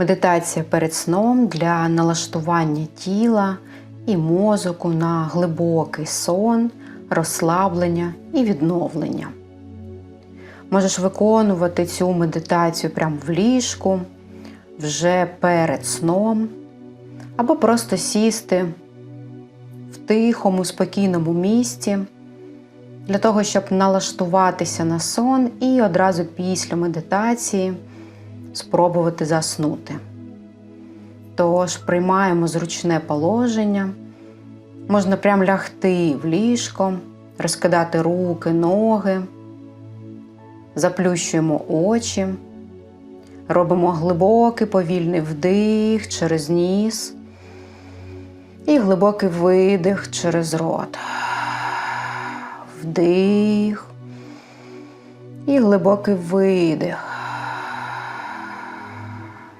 Медитація перед сном для налаштування тіла і мозоку на глибокий сон, розслаблення і відновлення. Можеш виконувати цю медитацію прямо в ліжку, вже перед сном, або просто сісти в тихому, спокійному місці для того, щоб налаштуватися на сон і одразу після медитації спробувати заснути. Тож приймаємо зручне положення, можна прям лягти в ліжко, розкидати руки, ноги, заплющуємо очі, робимо глибокий повільний вдих через ніс і глибокий видих через рот. Вдих і глибокий видих.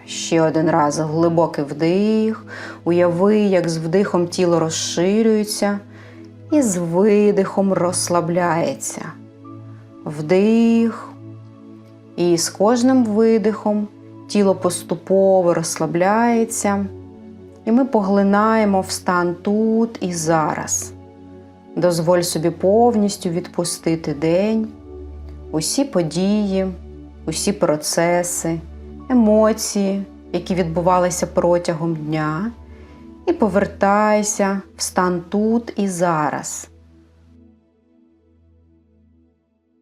Ще один раз глибокий вдих. Уяви, як з вдихом тіло розширюється і з видихом розслабляється. Вдих. І з кожним видихом тіло поступово розслабляється, і ми поглинаємо в стан тут і зараз. Дозволь собі повністю відпустити день, усі події, усі процеси, емоції, які відбувалися протягом дня, і повертайся в стан тут і зараз,